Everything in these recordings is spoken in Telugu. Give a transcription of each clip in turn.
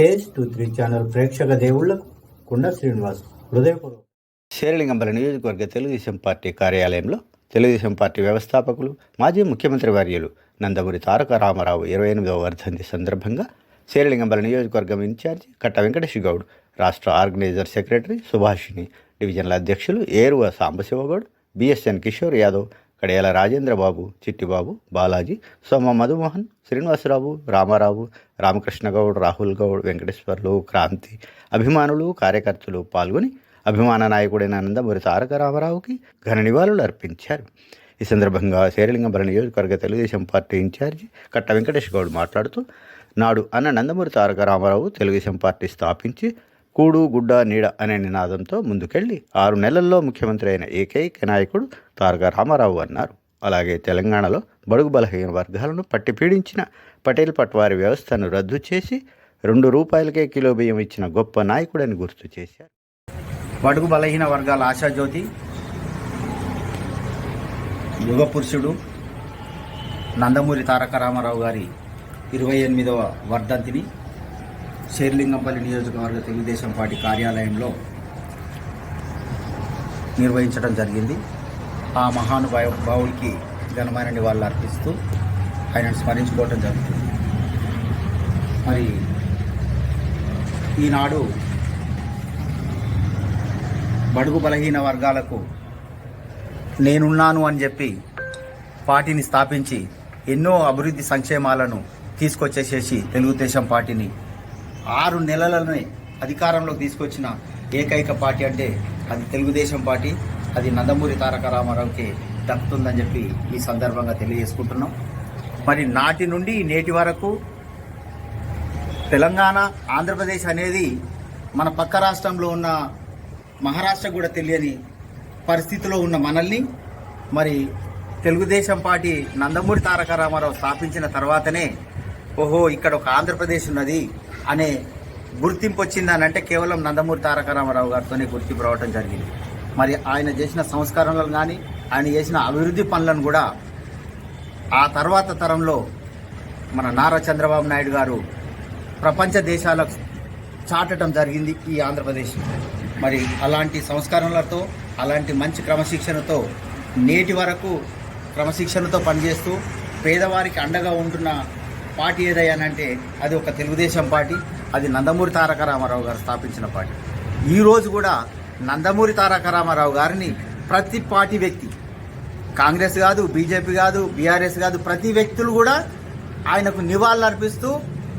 కేఎస్ టూ త్రీ ఛానల్ ప్రేక్షక దేవుళ్ళకు కుండ శ్రీనివాస్ హృదయపూర్వక శేరలింగంపల్లి నియోజకవర్గ తెలుగుదేశం పార్టీ కార్యాలయంలో తెలుగుదేశం పార్టీ వ్యవస్థాపకులు మాజీ ముఖ్యమంత్రి వర్యులు నందమూరి తారక రామారావు ఇరవై ఎనిమిదవ వర్ధంతి సందర్భంగా శేరలింగంపల్లి నియోజకవర్గం ఇన్ఛార్జి కట్ట వెంకటేష్ గౌడ్ రాష్ట్ర ఆర్గనైజర్ సెక్రటరీ సుభాషిణి డివిజన్ల అధ్యక్షులు ఏరువ సాంబశివగౌడ్ బిఎస్ఎన్ కిషోర్ యాదవ్ కడియాల రాజేంద్రబాబు చిట్టిబాబు బాలాజీ సోమ మధుమోహన్ శ్రీనివాసరావు రామారావు రామకృష్ణ గౌడ్ రాహుల్ గౌడ్ వెంకటేశ్వర్లు క్రాంతి అభిమానులు కార్యకర్తలు పాల్గొని అభిమాన నాయకుడైన నందమూరి తారక రామారావుకి ఘన నివాళులు అర్పించారు. ఈ సందర్భంగా శేరలింగంపల్లి నియోజకవర్గ తెలుగుదేశం పార్టీ ఇన్ఛార్జి కట్ట వెంకటేష్ గౌడ్ మాట్లాడుతూ నాడు అన్న నందమూరి తారక రామారావు తెలుగుదేశం పార్టీ స్థాపించి కూడు గుడ్డ నీడ అనే నినాదంతో ముందుకెళ్ళి ఆరు నెలల్లో ముఖ్యమంత్రి అయిన ఏకైక నాయకుడు తారక రామారావు అన్నారు. అలాగే తెలంగాణలో బడుగు బలహీన వర్గాలను పట్టి పీడించిన పటేల్ పట్వారి వ్యవస్థను రద్దు చేసి రెండు రూపాయలకే కిలో బియ్యం ఇచ్చిన గొప్ప నాయకుడని గుర్తు చేశారు. బడుగు బలహీన వర్గాల ఆశాజ్యోతి యుగ పురుషుడు నందమూరి తారక రామారావు గారి ఇరవై ఎనిమిదవ వర్ధంతిని షేర్లింగంపల్లి నియోజకవర్గ తెలుగుదేశం పార్టీ కార్యాలయంలో నిర్వహించడం జరిగింది. ఆ మహానుభావ భావుడికి ఘనమైన నివాళులు అర్పిస్తూ ఆయనను స్మరించుకోవటం జరుగుతుంది. మరి ఈనాడు బడుగు బలహీన వర్గాలకు నేనున్నాను అని చెప్పి పార్టీని స్థాపించి ఎన్నో అభివృద్ధి సంక్షేమాలను తీసుకొచ్చేసేసి తెలుగుదేశం పార్టీని ఆరు నెలలనే అధికారంలోకి తీసుకొచ్చిన ఏకైక పార్టీ అంటే అది తెలుగుదేశం పార్టీ అది నందమూరి తారక రామారావుకి దక్కుతుందని చెప్పి ఈ సందర్భంగా తెలియజేసుకుంటున్నాం. మరి నాటి నుండి నేటి వరకు తెలంగాణ ఆంధ్రప్రదేశ్ అనేది మన పక్క రాష్ట్రంలో ఉన్న మహారాష్ట్ర కూడా తెలియని పరిస్థితిలో ఉన్న మనల్ని మరి తెలుగుదేశం పార్టీ నందమూరి తారక రామారావు స్థాపించిన తర్వాతనే ఓహో ఇక్కడ ఒక ఆంధ్రప్రదేశ్ ఉన్నది అనే గుర్తింపు వచ్చిందని అంటే కేవలం నందమూరి తారక రామారావు గారితోనే గుర్తింపు రావడం జరిగింది. మరి ఆయన చేసిన సంస్కరణలను కానీ ఆయన చేసిన అభివృద్ధి పనులను కూడా ఆ తర్వాత తరంలో మన నారా చంద్రబాబు నాయుడు గారు ప్రపంచ దేశాలకు చాటడం జరిగింది ఈ ఆంధ్రప్రదేశ్. మరి అలాంటి సంస్కరణలతో అలాంటి మంచి క్రమశిక్షణతో నేటి వరకు క్రమశిక్షణతో పనిచేస్తూ పేదవారికి అండగా ఉంటున్న పార్టీ ఏదయ్యానంటే అది ఒక తెలుగుదేశం పార్టీ అది నందమూరి తారక రామారావు గారు స్థాపించిన పార్టీ. ఈరోజు కూడా నందమూరి తారక రామారావు గారిని ప్రతి పార్టీ వ్యక్తి కాంగ్రెస్ కాదు బీజేపీ కాదు బీఆర్ఎస్ కాదు ప్రతి వ్యక్తులు కూడా ఆయనకు నివాళులు అర్పిస్తూ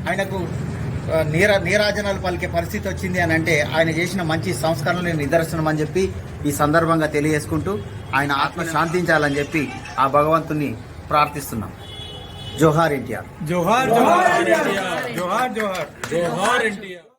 ఆయనకు నీర నీరాజనాలు పలికే పరిస్థితి వచ్చింది అని అంటే ఆయన చేసిన మంచి సంస్కరణలు నిదర్శనం అని చెప్పి ఈ సందర్భంగా తెలియజేసుకుంటూ ఆయన ఆత్మ శాంతించాలని చెప్పి ఆ భగవంతుని ప్రార్థిస్తున్నాం. जोहार इंडिया। जोहार जोहार इंडिया। जोहार जोहार। जोहार इंडिया।